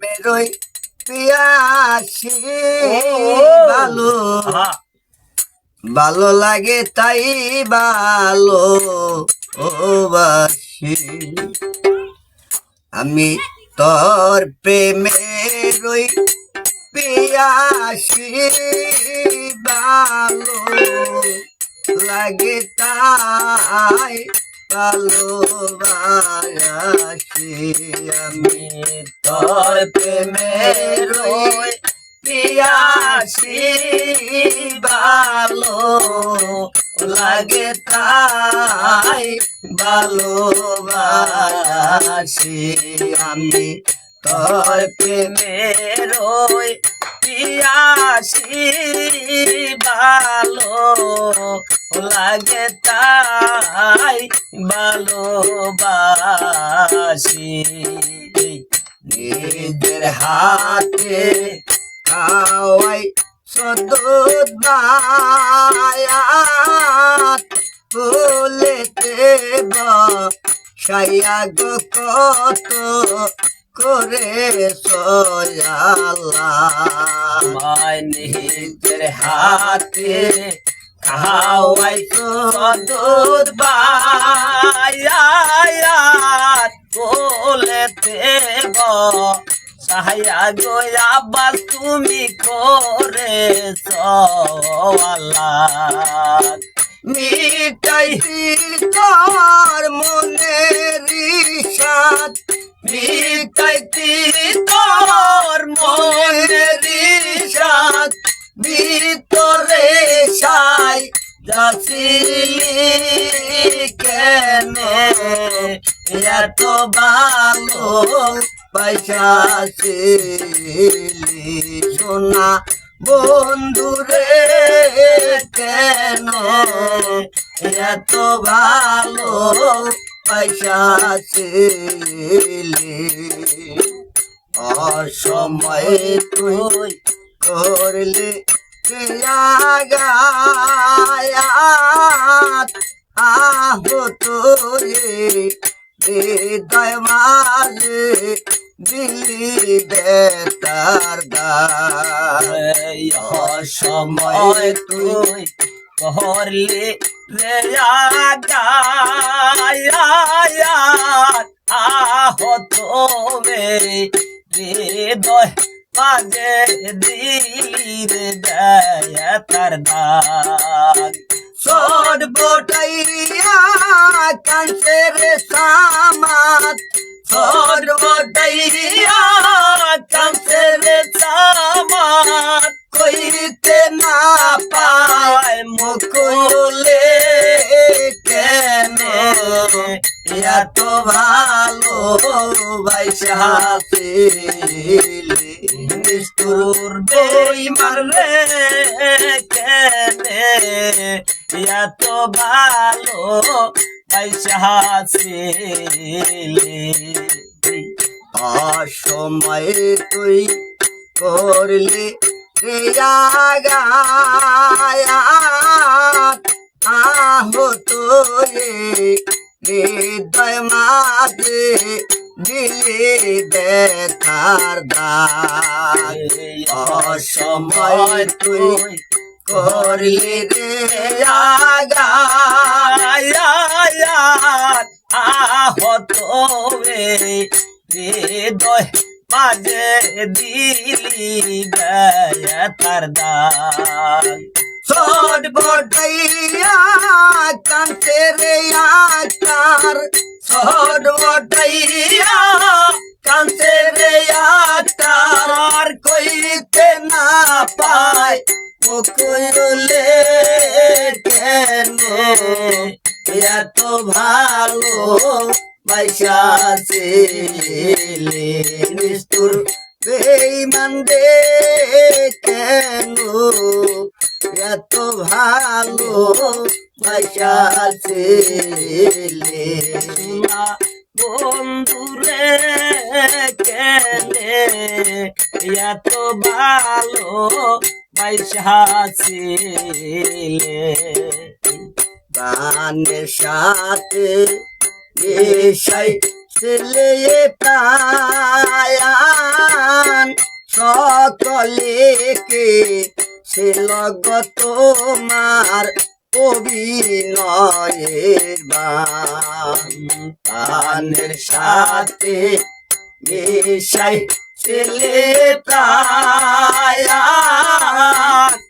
বেরোই পিয়াসি। ভালো। ভালো লাগে তাই ভালো। ও বাসি আমি তোর প্রেমের ওই পিয়াসি। ভালো লাগে তাই ভালোবাসি আমি তোর প্রেমের পিয়াসি ভালো লাগে তাই ভালোবাসি আমি তোর প্রেমের পিয়াসি ভালো লাগে তাই ভালোবাসি। নিজের হাতে খাওয়াই সদুদ ফুলেতে বসাইয়া গো কত করে সয়ালা মায় নিজের হাতে খাওয়াই সদুদ বায়াত। ফুলেতে বসাইয়া গো আবার তুমি করে সওয়ালা মিটাই তোর মনের সাথ মিটাই তোর মনের সাথ ভিতরে সাই যাচ্ছিলি কেন? এত ভালো পয়সা সোনা বন্ধুরে কেন এত ভালো পয়সা ছিলি? অসময় তুই করলে গায়াত আহ দিলি বেতার গায় অসময় তুই করলে রে আহ তোমে হৃদয় মাঝে দিলি রে বেতার দাগ। সোড বটাইয়া কাঞ্চের সামাত। সোড বটাইয়া এত ভালো বাইসাছিলি নিষ্ঠুর বই মারলে কেনে? এত ভালো বাইসাছিলি অসময় তুই করলি আহ তোরে হৃদয় মাঝে দিলি দেখার দাগ। অসময় তুই করলি রে আগায়াত আহ তোরে হৃদয় মাঝে দিলি গায়াতার দাগ। ছোট বটাইয়া কান্তে রে আকার। ছোট বটাইয়া কান্তে রে আকার। কইতে না পায় মুকুলে কেন? এত ভালো বাইসা ছিলে নিষ্ঠুর বেইমান রে কেন? এত ভালো ছিলে বন্ধুরে কেনে? এত ভালো ছিলে গানের সাথে এসাই ছেলে পায়া সকলে কে ছিল গো তোমার অভিনয়ের বান কানের সাথে মিশাই ছেলে প্রায়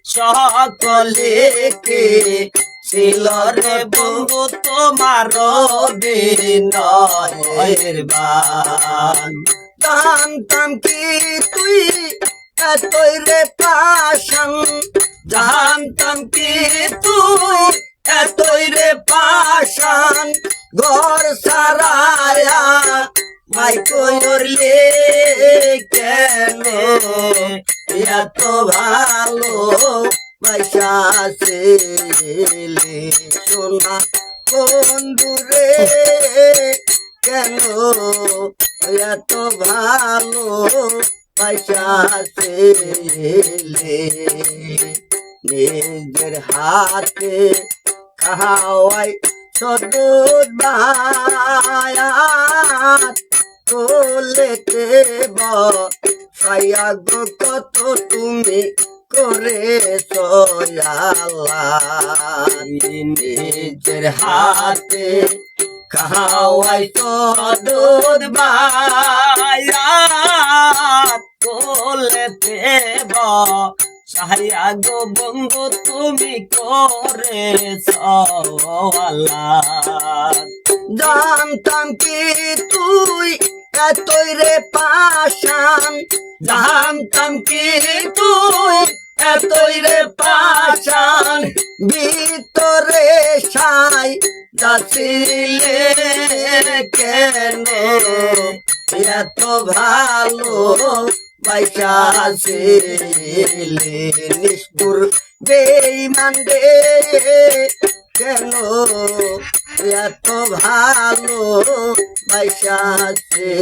সকলে কে ছিল রে বন্ধু তোমার বিনয়ের বান জানতাম কি তুই এতই রে পাশান জানতাম কি তুই এতই রে পাশান ঘর সারায়া মাই করলে কেন? এত ভালো পয়সাছে সোনা বন্ধুরে কেন? এত ভালো পয়সাছে নিজের হাতে খাওয়াই সদুর বায়াত কোলেতে বসায়া গো কত তুমি করে নিজের হাতে খাওয়াই দুধ বায়াত কোলেতে বসায়া গো বন্ধু, তুমি করে সওয়ালা জানতাম কি তুই এতই রে পাশান জানতাম কি তুই এতই রে পাশান ভিতরে সাই যাচ্ছিলে কেন? এত ভালো পাইসাছিলে নিষ্ঠুর বেইমান রে। কেন এত ভালো পাইসাছিলে